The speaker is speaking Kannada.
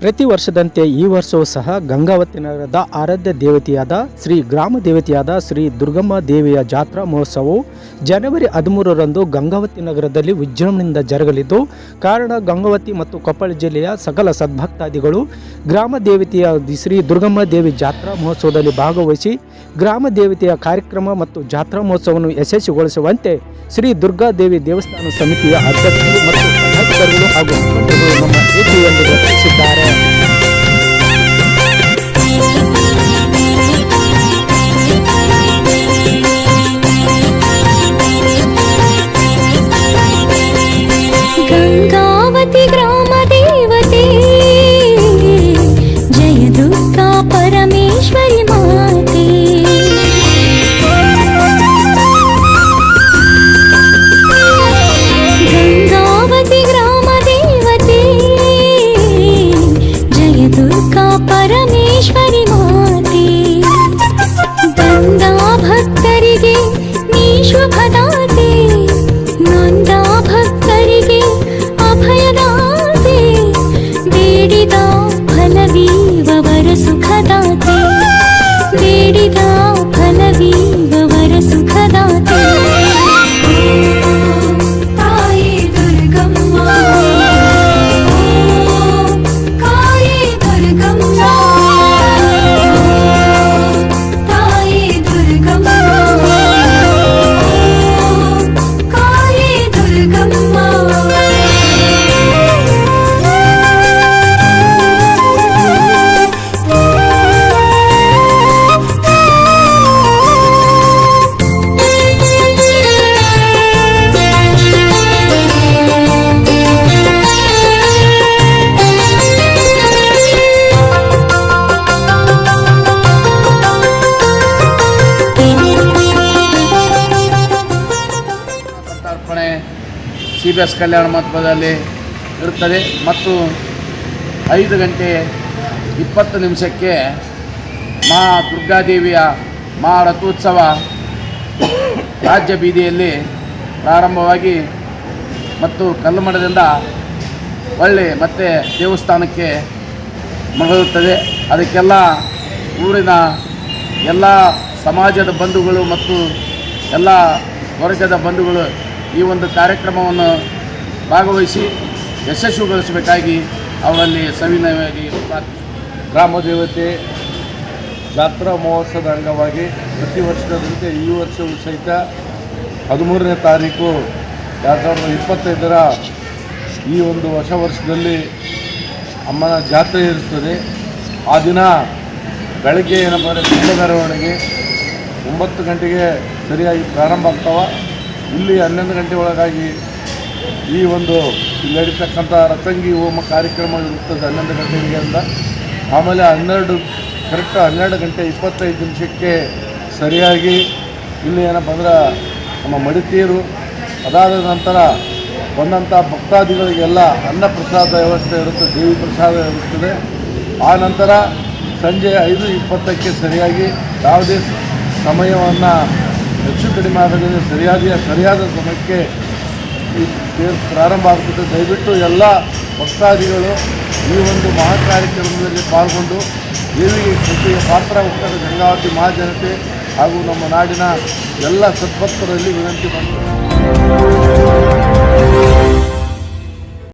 ಪ್ರತಿ ವರ್ಷದಂತೆ ಈ ವರ್ಷವೂ ಸಹ ಗಂಗಾವತಿ ನಗರದ ಆರಾಧ್ಯ ದೇವತೆಯಾದ ಶ್ರೀ ಗ್ರಾಮ ದೇವತೆಯಾದ ಶ್ರೀ ದುರ್ಗಮ್ಮ ದೇವಿಯ ಜಾತ್ರಾ ಮಹೋತ್ಸವವು ಜನವರಿ ಹದಿಮೂರರಂದು ಗಂಗಾವತಿ ನಗರದಲ್ಲಿ ವಿಜೃಂಭಣೆಯಿಂದ ಜರುಗಲಿದ್ದು, ಕಾರಣ ಗಂಗಾವತಿ ಮತ್ತು ಕೊಪ್ಪಳ ಜಿಲ್ಲೆಯ ಸಕಲ ಸದ್ಭಕ್ತಾದಿಗಳು ಗ್ರಾಮ ದೇವತೆಯ ಶ್ರೀ ದುರ್ಗಮ್ಮ ದೇವಿ ಜಾತ್ರಾ ಮಹೋತ್ಸವದಲ್ಲಿ ಭಾಗವಹಿಸಿ, ಗ್ರಾಮ ದೇವತೆಯ ಕಾರ್ಯಕ್ರಮ ಮತ್ತು ಜಾತ್ರಾ ಮಹೋತ್ಸವವನ್ನು ಯಶಸ್ವಿಗೊಳಿಸುವಂತೆ ಶ್ರೀ ದುರ್ಗಾದೇವಿ ದೇವಸ್ಥಾನ ಸಮಿತಿಯ ಅಧ್ಯಕ್ಷರು ಮತ್ತು ಹಾಗೂ ತಿಳಿಸಿದ್ದಾರೆ ಪರಮೇಶ್ವರಿ ಮಾತೆ ಬಂದ ಭಕ್ತರಿಗೆ ನೀ ಶುಭದಾತೆ ಸಿ ಬಿ ಎಸ್ ಕಲ್ಯಾಣ ಮಂಟಪದಲ್ಲಿ ಇರುತ್ತದೆ. ಮತ್ತು ಐದು ಗಂಟೆ ಇಪ್ಪತ್ತು ನಿಮಿಷಕ್ಕೆ ಮಾ ದುರ್ಗಾದೇವಿಯ ಮಾ ರಥೋತ್ಸವ ರಾಜ್ಯ ಬೀದಿಯಲ್ಲಿ ಪ್ರಾರಂಭವಾಗಿ ಮತ್ತು ಕಲ್ಲುಮಠದಿಂದ ಒಳ್ಳೆ ಮತ್ತೆ ದೇವಸ್ಥಾನಕ್ಕೆ ಮರಳುತ್ತದೆ. ಅದಕ್ಕೆಲ್ಲ ಊರಿನ ಎಲ್ಲ ಸಮಾಜದ ಬಂಧುಗಳು ಮತ್ತು ಎಲ್ಲ ವರ್ಗದ ಬಂಧುಗಳು ಈ ಒಂದು ಕಾರ್ಯಕ್ರಮವನ್ನು ಭಾಗವಹಿಸಿ ಯಶಸ್ವಿಗೊಳಿಸಬೇಕಾಗಿ ಅವರಲ್ಲಿ ಸವಿನಯವಾಗಿ ಗ್ರಾಮದೇವತೆ ಗ್ರಾಮ ದೇವತೆ ಜಾತ್ರಾ ಮಹೋತ್ಸವದ ಅಂಗವಾಗಿ ಪ್ರತಿ ವರ್ಷದಂತೆ ಈ ವರ್ಷವೂ ಸಹಿತ ಹದಿಮೂರನೇ ತಾರೀಕು ಎರಡು ಸಾವಿರದ ಇಪ್ಪತ್ತೈದರ ಈ ಒಂದು ಹೊಸ ವರ್ಷದಲ್ಲಿ ಅಮ್ಮನ ಜಾತ್ರೆ ಇರುತ್ತದೆ. ಆ ದಿನ ಬೆಳಗ್ಗೆ ಏನಪ್ಪ ಅಂದರೆ ಕುಂಭ ಮೆರವಣಿಗೆ ಒಂಬತ್ತು ಗಂಟೆಗೆ ಸರಿಯಾಗಿ ಪ್ರಾರಂಭ ಆಗ್ತಾವ. ಇಲ್ಲಿ ಹನ್ನೊಂದು ಗಂಟೆ ಒಳಗಾಗಿ ಈ ಒಂದು ಇಲ್ಲಿ ನಡೀತಕ್ಕಂಥ ರತಂಗಿ ಹೋಮ ಕಾರ್ಯಕ್ರಮ ಇರುತ್ತದೆ ಹನ್ನೊಂದು ಗಂಟೆಗೆ ಅಂತ ಆಮೇಲೆ ಹನ್ನೆರಡು ಕರೆಕ್ಟ್ ಹನ್ನೆರಡು ಗಂಟೆ ಇಪ್ಪತ್ತೈದು ನಿಮಿಷಕ್ಕೆ ಸರಿಯಾಗಿ ಇಲ್ಲಿ ಏನಪ್ಪ ಅಂದ್ರೆ ನಮ್ಮ ಮಡಿತೀರು ಅದಾದ ನಂತರ ಬಂದಂಥ ಭಕ್ತಾದಿಗಳಿಗೆಲ್ಲ ಅನ್ನ ಪ್ರಸಾದ ವ್ಯವಸ್ಥೆ ಇರುತ್ತೆ, ದೇವಿ ಪ್ರಸಾದ ಇರುತ್ತದೆ. ಆ ನಂತರ ಸಂಜೆ ಐದು ಇಪ್ಪತ್ತಕ್ಕೆ ಸರಿಯಾಗಿ ಯಾವುದೇ ಸಮಯವನ್ನು ಹೆಚ್ಚು ಕಡಿಮೆ ಸರಿಯಾದ ಸರಿಯಾದ ಸಮಯಕ್ಕೆ ಈ ಪ್ರಾರಂಭ ಆಗ್ತದೆ. ದಯವಿಟ್ಟು ಎಲ್ಲ ಭಕ್ತಾದಿಗಳು ಈ ಒಂದು ಮಹಾ ಕಾರ್ಯಕ್ರಮದಲ್ಲಿ ಪಾಲ್ಗೊಂಡು ದೇವಿಗೆ ಕೃಷಿಗೆ ಪಾತ್ರ ಹೋಗ್ತಾರೆ ಗಂಗಾವತಿ ಮಹಾಜನತೆ ಹಾಗೂ ನಮ್ಮ ನಾಡಿನ ಎಲ್ಲ ಸದ್ಭಕ್ತರಲ್ಲಿ ವಿನಂತಿ ಮಾಡ್ತಾರೆ